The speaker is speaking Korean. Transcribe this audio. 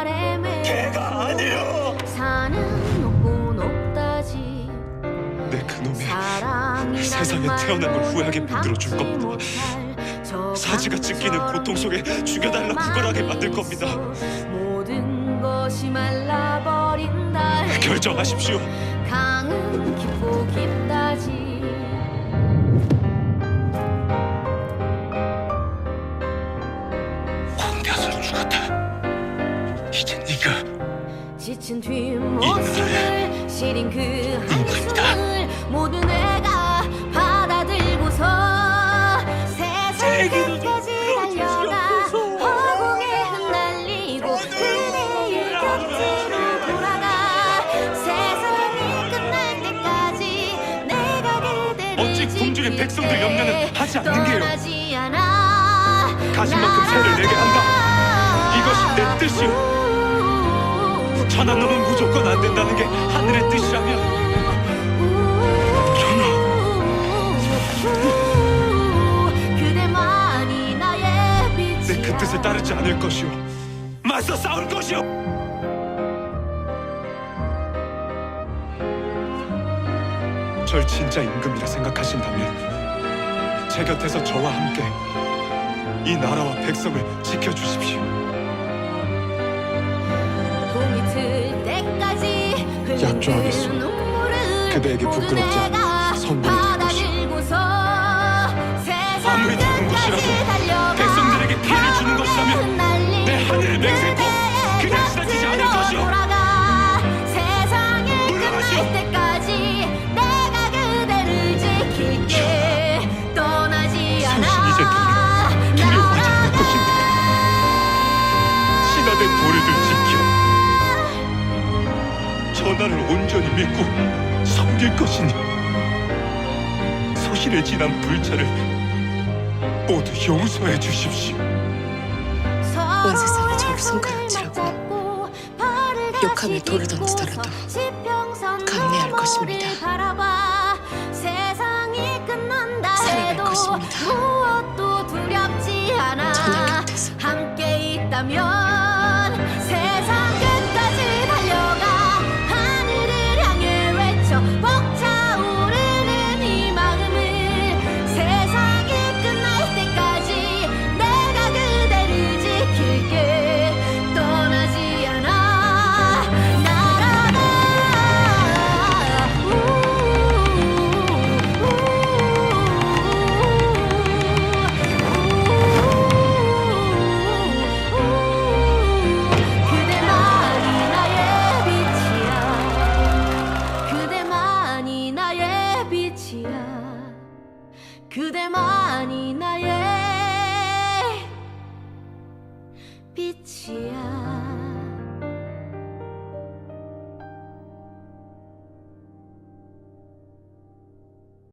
아래 걔가 아니요. 사는 높고 높다지 내 그놈이 사랑이란 세상에 태어난 걸 후회하게 만들어 줄 겁니다. 사지가 찢기는 고통 속에 죽여달라 구걸하게 만들 겁니다. 결정하십시오. 강은 깊고 깊다지 황대수 죽었다. 이제 네가 지친 뒷모습을 시린 그. 한 궁중의 지킬게. 백성들 염려는 하지 않는 게요. 가진 만큼 세를 내게 한다. 이것이 내 뜻이오. 천한 놈은 무조건 안 된다는 게 하늘의 뜻이라면 내그 뜻에 따르지 않을 것이오. 맞서 싸울 것이오. 절 진짜 임금이라 생각하신다면 제 곁에서 저와 함께 이 나라와 백성을 지켜주십시오. 약조하겠소. 그대에게 부끄럽지 내가 선물이 전하를 온전히 믿고 섬길 것이니 소신에 지난 불찰을 모두 용서해 주십시오. 온 세상이 저를 손가락질하고 욕하며 돌을 던지더라도 감내할 것입니다. 살아갈 것입니다. 무엇도 두렵지 않아 전하 곁에서. 함께 있다면 세상 끝까지 향해 그대만이